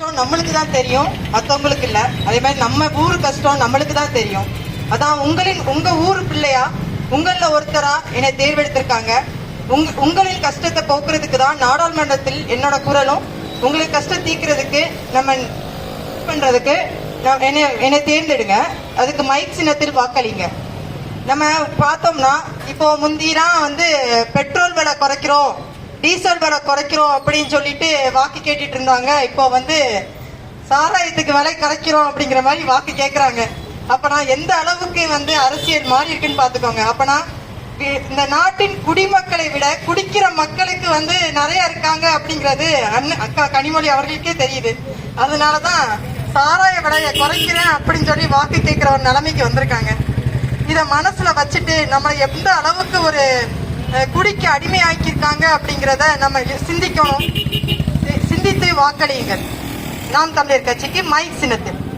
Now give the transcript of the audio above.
கஷ்டம் நம்மளுக்கு தான் தெரியும் மற்றவங்களுக்கு இல்ல. அதே மாதிரி நம்ம ஊர் கஷ்டம் நம்மளுக்கு தான் தெரியும். அதான் உங்களின் உங்க ஊர் பிள்ளையா? உங்கள ஒருத்தரா என்னை தேர்வெடுத்திருக்காங்க உங்க உங்களின் கஷ்டத்தை போக்குறதுக்கு தான் நாடாளுமன்றத்தில் என்னோட குரலும் உங்களுக்கு கஷ்டம் தீக்கிறதுக்கு நம்ம பண்றதுக்கு நான் என்னை என்னை தேர்ந்தெடுங்க. அதுக்கு மைக் சின்னத்தில் வாக்களிங்க. நம்ம பார்த்தோம்னா இப்போ முந்திலாம் வந்து பெட்ரோல் விலை குறைக்கிறோம். டீசல் விலை குறைக்கிறோம் அப்படின்னு சொல்லிட்டு வாக்கு கேட்டுட்டு இருந்தாங்க. இப்போ வந்து சாராயத்துக்கு விலை குறைக்கிறோம் அப்படிங்கிற மாதிரி வாக்கு கேட்குறாங்க அப்பனா எந்த அளவுக்கு வந்து அரசியல் மாறி இருக்குன்னு பார்த்துக்கோங்க. அப்பனா இந்த நாட்டின் குடிமக்களை விட குடிக்கிற மக்களுக்கு வந்து நிறைய இருக்காங்க அப்படிங்கிறது அண்ணன் அக்கா கனிமொழி அவர்களுக்கே தெரியுது. அதனால தான் சாராய விலையை குறைக்கிறேன் அப்படின்னு சொல்லி வாக்கு கேட்குற ஒரு நிலைமைக்கு வந்திருக்காங்க. இதை மனசில் வச்சுட்டு நம்ம எந்த அளவுக்கு ஒரு குடிக்கு அடிமையாக்கியிருக்காங்க அப்படிங்கிறத நம்ம சிந்திக்கணும். சிந்தித்து வாக்களியுங்கள். நாம் தமிழர் கட்சிக்கு மைக் சின்னத்தில்.